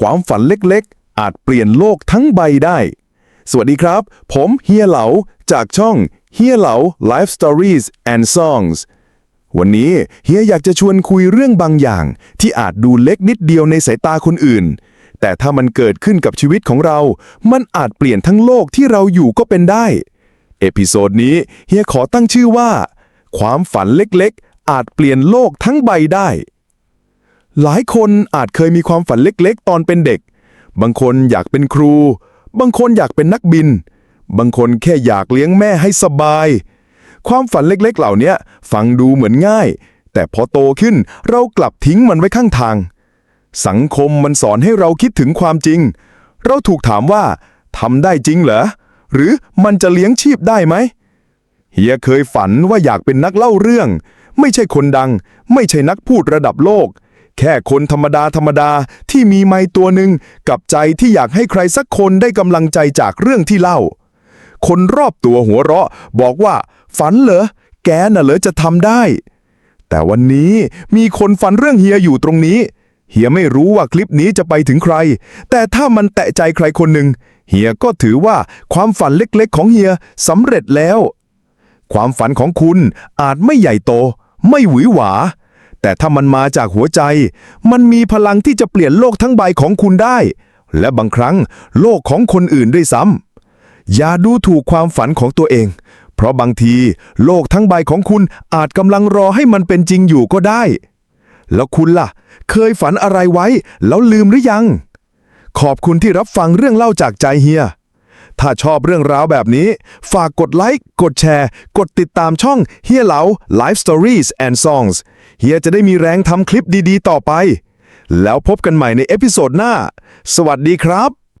ความฝันเล็กๆ อาจเปลี่ยนโลกทั้งใบได้ สวัสดีครับ ผมเฮียเหลาจากช่องเฮียเหลา Life Stories and Songs วันนี้เฮียอยากจะชวนคุยเรื่องบางอย่าง ที่อาจดูเล็กนิดเดียวในสายตาคนอื่น แต่ถ้ามันเกิดขึ้นกับชีวิตของเรา มันอาจเปลี่ยนทั้งโลกที่เราอยู่ก็เป็นได้ เอพิโซดนี้เฮียขอตั้งชื่อว่า ความฝันเล็กๆ อาจเปลี่ยนโลกทั้งใบได้ หลายคนอาจเคยมีความฝันเล็กๆ ตอนเป็นเด็ก บางคนอยากเป็นครู บางคนอยากเป็นนักบิน บางคนแค่อยากเลี้ยงแม่ให้สบาย ความฝันเล็กๆ เหล่านี้ฟังดูเหมือนง่าย แต่พอโตขึ้นเรากลับทิ้งมันไว้ข้างทาง สังคมมันสอนให้เราคิดถึงความจริง เราถูกถามว่าทำได้จริงเหรอ หรือมันจะเลี้ยงชีพได้ไหม เฮียเคยฝันว่าอยากเป็นนักเล่าเรื่อง ไม่ใช่คนดัง ไม่ใช่นักพูดระดับโลก แค่คนธรรมดาธรรมดาที่มีไม้ตัวหนึ่งกับใจที่อยากให้ใครสักคนได้กำลังใจจากเรื่องที่เล่า คนรอบตัวหัวเราะบอกว่า ฝันเหรอ แกน่ะเหรอจะทำได้ แต่วันนี้มีคนฝันเรื่องเฮียอยู่ตรงนี้ เฮียไม่รู้ว่าคลิปนี้จะไปถึงใคร แต่ถ้ามันแตะใจใครคนหนึ่งเฮียก็ถือว่าความฝันเล็กๆ ของเฮียสำเร็จแล้ว ความฝันของคุณอาจไม่ใหญ่โต ไม่หวือหวา แต่ถ้ามันมาจากหัวใจ มันมีพลังที่จะเปลี่ยนโลกทั้งใบของคุณได้ และบางครั้งโลกของคนอื่นด้วยซ้ำอย่าดูถูกความฝันของตัวเอง เพราะบางที โลกทั้งใบของคุณอาจกำลังรอให้มันเป็นจริงอยู่ก็ได้ แล้วคุณล่ะ เคยฝันอะไรไว้ แล้วลืมหรือยัง ขอบคุณที่รับฟังเรื่องเล่าจากใจเฮีย ถ้าชอบเรื่องราวแบบนี้ ฝากกดไลค์ กดแชร์ กดติดตามช่องเฮียเหลา Life Stories and Songs เฮียจะได้มีแรงทำคลิปดีๆ ต่อไป แล้วพบกันใหม่ในเอพิโซดหน้า สวัสดีครับ